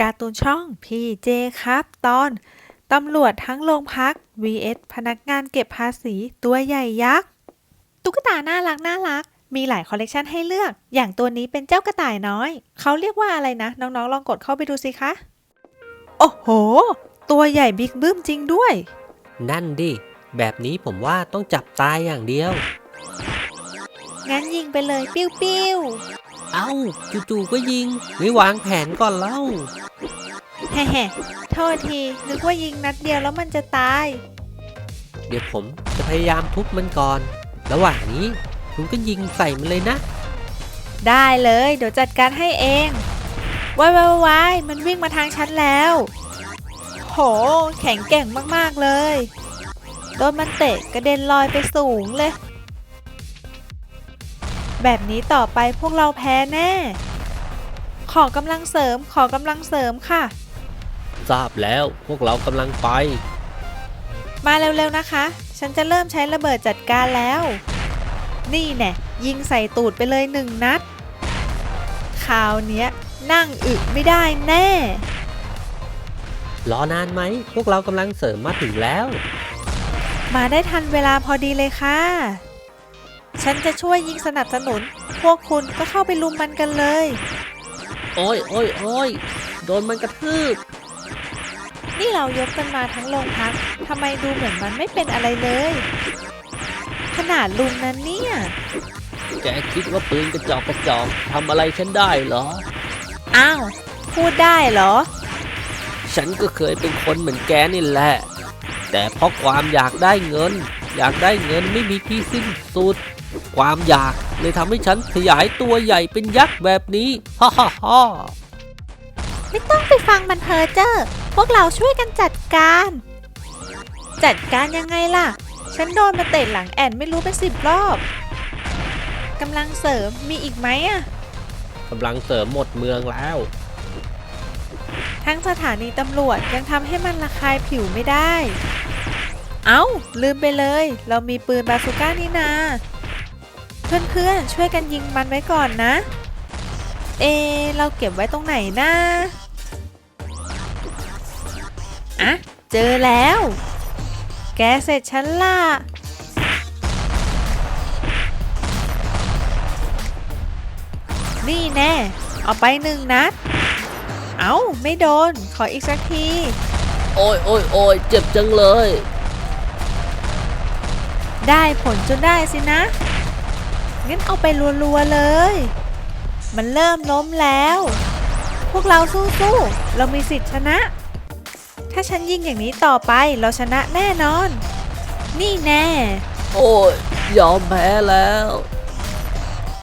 การ์ตูนช่อง PJ ครับ ตอนตำรวจทั้งโรงพัก vs พนักงานเก็บภาษีตัวใหญ่ยักษ์ ตุ๊กตาน่ารักน่ารัก มีหลายคอลเลกชันให้เลือก อย่างตัวนี้เป็นเจ้ากระต่ายน้อย เขาเรียกว่าอะไรนะ น้องๆ ลองกดเข้าไปดูสิคะ โอ้โห ตัวใหญ่บิ๊กบึ้มจริงด้วย นั่นดิ แบบนี้ผมว่าต้องจับตายอย่างเดียว งั้นยิงไปเลยปิ้วปิ้ว เอ้าจู่ๆก็ยิง ไม่วางแผนก่อนเล่า แฮ่ๆโทษทีนึกว่ายิงนัดเดียวแล้วมันจะตาย เดี๋ยวผมจะพยายามทุบมันก่อน ระหว่างนี้คุณก็ยิงใส่มันเลยนะ ได้เลย เดี๋ยวจัดการให้เองวายวายวายมันวิ่งมาทางฉันแล้ว โห แข็งแกร่งมากๆเลย โดนมันเตะกระเด็นลอยไปสูงเลย แบบนี้ต่อไปพวกเราแพ้แน่ ขอกำลังเสริม ขอกำลังเสริมค่ะ ทราบแล้วพวกเรากำลังไป มาเร็วๆนะคะ ฉันจะเริ่มใช้ระเบิดจัดการแล้ว นี่แน่ยิงใส่ตูดไปเลยหนึ่งนัดคราวเนี้ยนั่งอึไม่ได้แน่ รอนานไหม พวกเรากำลังเสริมมาถึงแล้ว มาได้ทันเวลาพอดีเลยค่ะ ฉันจะช่วยยิงสนับสนุน พวกคุณก็เข้าไปลุมมันกันเลย โอ้ยโอ้ยโอ้ยโดนมันกระทืบ นี่เรายกกันมาทั้งโรงพักทำไมดูเหมือนมันไม่เป็นอะไรเลย ขนาดลุมนั้นเนี่ย แกคิดว่าปืนกระจอกกระจอกทำอะไรฉันได้เหรอ อ้าว พูดได้เหรอ ฉันก็เคยเป็นคนเหมือนแกนี่แหละ แต่เพราะความอยากได้เงิน อยากได้เงินไม่มีที่สิ้นสุด ความอยากเลยทำให้ฉันขยายตัวใหญ่เป็นยักษ์แบบนี้ ฮ่าฮ่าฮ่าไม่ต้องไปฟังมันเพอเจอร์พวกเราช่วยกันจัดการ จัดการยังไงล่ะ ฉันโดนมาเตะหลังแอนไม่รู้เป็นสิบรอบกำลังเสริมมีอีกไหมอะกำลังเสริมหมดเมืองแล้ว ทั้งสถานีตำรวจยังทำให้มันระคายผิวไม่ได้ เอา้า ลืมไปเลย เรามีปืนบาซูก้านี่นา เพื่อนๆ ช่วยกันยิงมันไว้ก่อนนะ เอ เราเก็บไว้ตรงไหนนะอะเจอแล้ว แกเสร็จฉันล่ะ นี่แน่ เอาไปหนึ่งนัด เอา้า ไม่โดน ขออีกสักที โอ้ยโอ้ยโอ้ยเจ็บจังเลย ได้ผลจนได้สินะ งั้นเอาไปรัวๆเลย มันเริ่มล้มแล้ว พวกเราสู้ๆ เรามีสิทธิ์ชนะ ถ้าฉันยิงอย่างนี้ต่อไปเราชนะแน่นอน นี่แน่ โอ้ยยอมแพ้แล้ว